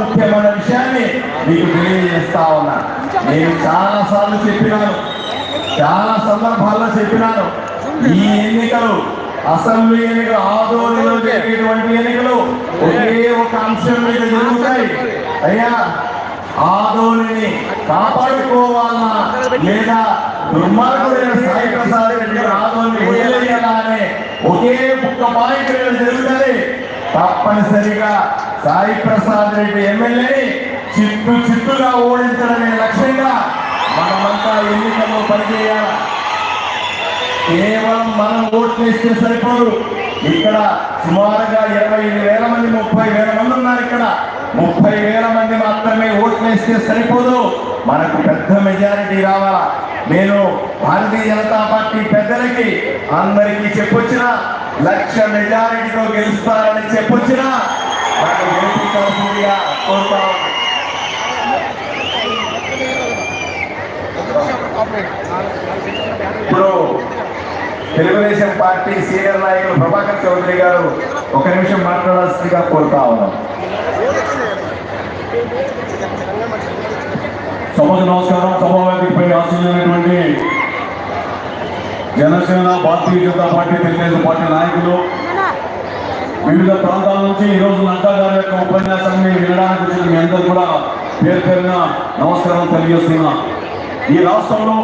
ముఖ్యమైన విషయాన్ని మీకు తెలియజేస్తా ఉన్నా. నేను చాలా సార్లు చెప్పినాను. చాలా సందర్భాల్లో చెప్పినాను. ఈ ఎన్నికలు అసెంబ్లీ ఎన్నికలు ఆదోళనలో జరిగేటువంటి ఎన్నికలు ఒకే ఒక అంశం మీద జరుగుతాయి. అయ్యా ఆదోళిని కాపాడుకోవాలన్నా లేదా దుర్మార్గుడైన సాయి ప్రసాద్ రెడ్డి ఆదోళని వదిలేయాలా అనే ఒకే ఒక్క పాయింట్ జరుగుతుంది తప్పనిసరిగా సాయి ప్రసాద్ రెడ్డి ఎమ్మెల్యేని చిత్తు చిత్తుగా ఓడించడమే లక్ష్యంగా మనమంతా ఎన్నికల్లో పనిచేయాలి? కేవలం మనం ఓట్లు వేస్తే సరిపోదు. ఇక్కడ సుమారుగా ఇరవై ఐదు వేల మంది ముప్పై వేల మంది ఉన్నారు ఇక్కడ. ముప్పై వేల మంది మాత్రమే ఓట్లు వేస్తే సరిపోదు. మనకు పెద్ద మెజారిటీ రావాలా? నేను భారతీయ జనతా పార్టీ పెద్దలకి అందరికీ చెప్పొచ్చిన లక్ష మెజారిటీతో గెలుస్తారని చెప్పొచ్చిన నాకు గెలిపించాల్సిందిగా కోరుతా ఇప్పుడు తెలుగుదేశం పార్టీ సీనియర్ నాయకులు ప్రభాకర్ చౌదరి గారు ఒక నిమిషం మాట్లాడాల్సిందిగా కోరుతా ఉన్నాం. సభకు నమస్కారం సభావేదికపై ఆశించినటువంటి జనసేన భారతీయ జనతా పార్టీ తెలుగుదేశం పార్టీ నాయకులు వివిధ ప్రాంతాల నుంచి ఈ రోజు నడ్డా గారి యొక్క ఉపన్యాసాన్ని వినడానికి వచ్చిన మీ అందరూ కూడా పేరు పేరున నమస్కారం తెలియజేస్తున్నా. ఈ రాష్ట్రంలో